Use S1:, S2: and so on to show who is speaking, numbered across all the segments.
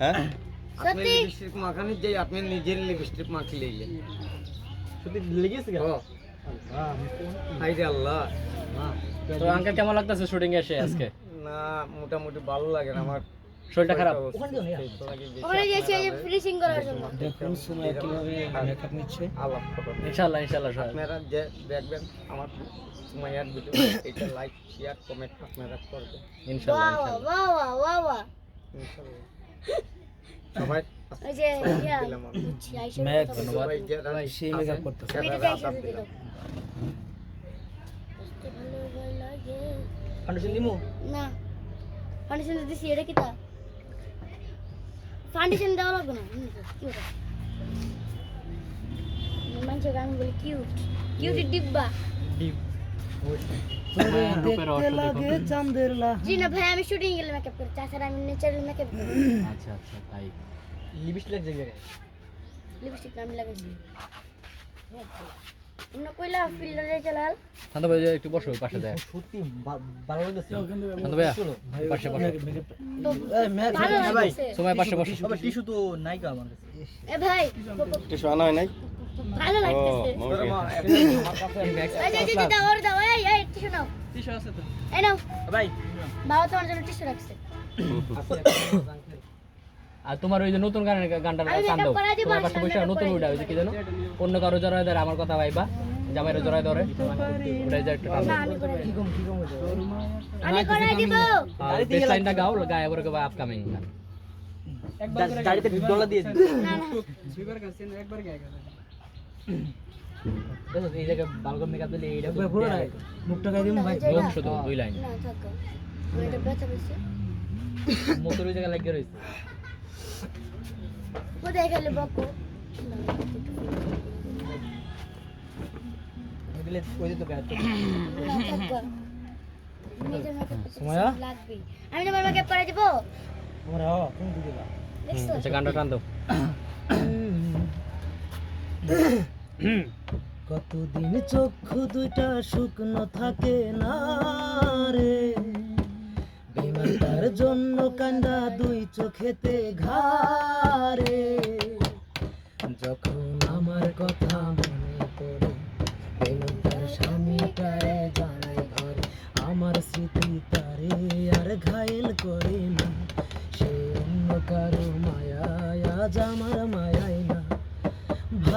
S1: হ্যাঁ?
S2: আপনি? লিপস্টিক মাখানি আপনি নিজের লিপস্টিক মাখলে
S3: সত্যি লেগেছে কেন?
S2: হাই রে আল্লাহ।
S4: তো আঙ্কেল কেমন লাগতেছে শুটিং এসে আজকে?
S2: না মোটামুটি ভালো লাগে না আমার।
S4: শরীরটা খারাপ?
S3: ওখানে যাও না।
S2: শরীরটা লাগে বেশি
S5: এই ফিনিশিং করার জন্য।
S3: দেখুন সময় কীভাবে মেকআপ নিচ্ছে।
S2: আলাপ করো
S4: ইনশাআল্লাহ ইনশাআল্লাহ
S2: আপনারা যে দেখবেন আমার সুমাইয়ার ভিডিও এটা লাইক শেয়ার কমেন্ট আপনারা করবেন।
S4: ইনশাআল্লাহ
S5: বাহ
S4: ইনশাআল্লাহ।
S5: বাহ বাহ বাহ
S2: ইনশাআল্লাহ। সবাই
S5: ওই যে ইয়া বলছি।
S4: ধন্যবাদ।
S2: যারা
S3: সেই মেকআপ করতেছে। ফাউন্ডেশন দিমু
S5: না। ফাউন্ডেশন দিছি এটা কি তা? ফাউন্ডেশন দেওয়া লাগবে না? কি ওটা মানুষের গান বলে কিউট কিউট ডিব্বা।
S4: মায়ের
S5: জি না ভাই আমি শুটিং গেলে মেকআপ করি তাছাড়া আমি ন্যাচারাল মেকআপ করি
S4: আচ্ছা আচ্ছা তাই।
S3: লিপস্টিক লাগছে
S5: লিপস্টিক আমি লাগাইছি। অন্য কইলা ফিল্টারে চালাল
S4: শান্ত ভাই একটু বসো পাশে দেয়
S3: সত্যি ভালো লাগছে
S4: শান্ত ভাইয়া পাশে বসো।
S5: তো
S3: এই ম্যাক
S5: ভালো
S3: ভাই
S4: সময় পাশে বসো।
S3: টিস্যু তো নাই গো আমার কাছে।
S5: এ ভাই
S1: টিস্যু আনা হয় নাই?
S5: ভালো লাগতেছে।
S1: ওকে
S2: আমার কাছে
S5: এই যে যে দাও দাও এই এই টিস্যু নাও।
S3: টিস্যু আছে তো।
S5: এই নাও।
S3: ভাই।
S5: বাবা তোমার জন্য টিস্যু রাখছে।
S4: আর তোমার ওই যে নতুন গানের গানটা তোমার পাশে বসে নতুন ওইটা ওই যে কি জানো? অন্য কারও জড়ায় ধরে আমার কথা ভাইবা। জামাইরও জড়ায় ধরে। যে একটা
S5: আমি করে করাই দিব।
S4: লাইনটা গাও গায়ে পরে গাবে আপকামিং
S3: ডলা দিয়ে
S5: না না।
S4: দেখো এই জায়গায় বালগম মেকআপ দিলে এইটা
S3: পুরো নাই মুখটা গায়ে দিমু ভাই।
S5: না,
S4: মুখ শুধু দুই লাইন।
S5: না থাকো। এটা ব্যথা পেয়েছে।
S4: মুখের ওই জায়গায় লাগিয়ে রয়েছে।
S5: কোথায় গেলে বাপু
S3: দিলে ওই তো গায়ে তো।
S5: না থাকো নিজের মেকআপ
S3: সময়া?
S5: আমি তোমার মেকআপ করে দিব।
S3: আমার হাওয়া তুমি দিতে
S4: আচ্ছা গানটা টান দাও।
S3: কতদিন চক্ষু দুইটা শুকনো থাকে না রে? বেমানটার জন্য কান্দা দুই চোখেতে ঘারে যখন আমার কথা মনে পড়ে, বেমানটার স্বামীটারে জানাই ঘরে, আমার স্মৃতি তারে আর ঘায়েল করে না। সে অন্য কারও মায়ায় আজ আমার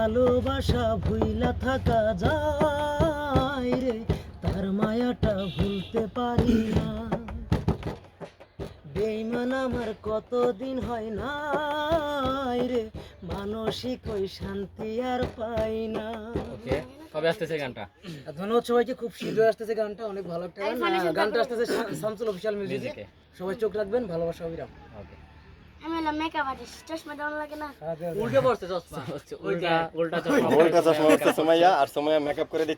S3: ভালোবাসা ভুইলা থাকা যায় রে তার মায়াটা ভুলতে পারি না। বেইমান আমার কতদিন হয় না রে মানসিক ওই শান্তি আর পাই না।
S4: ওকে কবে আসতেছে গানটা?
S3: ধন্যবাদ সবাইকে খুব শীঘ্রই আসতেছে গানটা অনেক ভালো একটা গান। গানটা আসতেছে শামসুল অফিসিয়াল মিউজিকে।
S4: মিউজিকে
S3: সবাই চোখ রাখবেন ভালোবাসা অবিরাম
S4: ওকে।
S5: আমি হলাম মেকআপ আর্টিস্ট চশমা দেওয়া লাগে না।
S3: উল্টে পড়ছে চশমা।
S4: উল্টা উল্টা
S1: উল্টা চশমা। পড়ছে সুমাইয়া আর সুমাইয়া মেকআপ করে দিচ্ছে।